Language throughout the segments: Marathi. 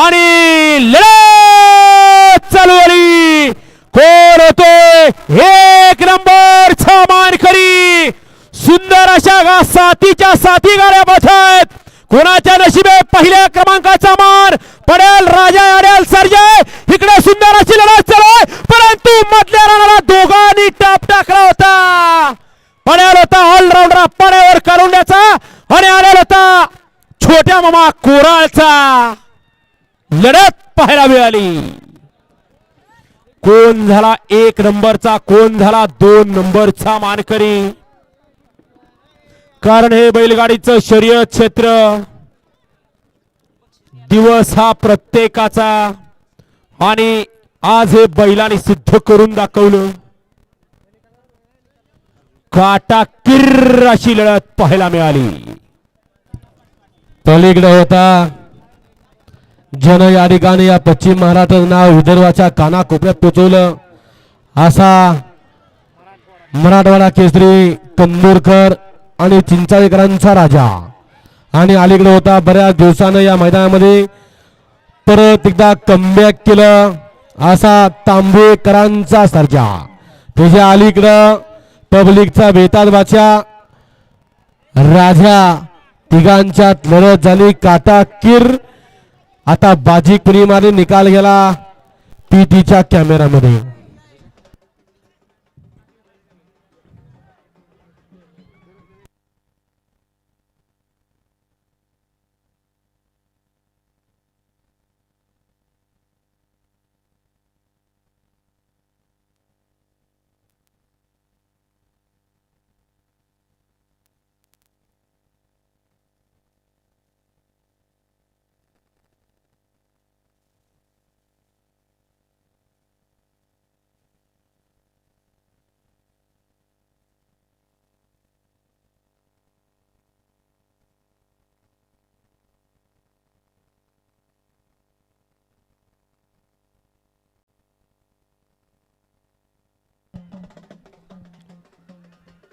आणि लढत चालू आली कोण होतोय? एक नंबरचा मानकरी सुंदर अशा साथीच्या साथी गाड्या बसत कोणाच्या नशिबे पहिल्या क्रमांकाचा मान पडेल राजा अडेल सर्जय इकडे सुंदर अशी लढत चालू आहे. परंतु मधल्या राणाला दोघांनी टाप टाकला होता. पडेल होता ऑलराऊंडर पड्यावर करुंड्याचा. आणि आलेला होता छोट्या मामा कोराळचा. लढत पाहायला मिळाली. कोण झाला एक नंबरचा कोण झाला दोन नंबरचा मानकरी? कारण हे बैलगाडीचं शर्यत क्षेत्र दिवस हा प्रत्येकाचा आणि आज हे बैलाने सिद्ध करून दाखवलं. काटा किर्र अशी लढत पाहायला मिळाली. पलीकडे होता जन या ठिकाणी या पश्चिम महाराष्ट्राचं नाव विदर्भाच्या कानाकोपऱ्यात पोचवलं. असा मराठवाडा केसरी कंदूरकर आणि चिंचाळेकरांचा राजा. आणि अलीकडे होता बऱ्याच दिवसानं या मैदानामध्ये. परत एकदा कमबॅक केलं. असा तांबेकरांचा सर्जा. त्याच्या अलीकडं पब्लिकचा बेताल बादशा राजा तिघांच्यात लढत झाली. काटा किर आता बाजी कुणी मारे निकाल गेला पीटीच्या कॅमेरामध्ये.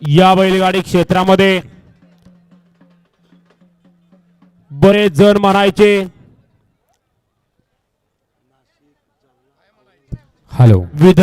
या बैलगाडी क्षेत्रामध्ये बरेच जण म्हणायचे. हॅलो. विध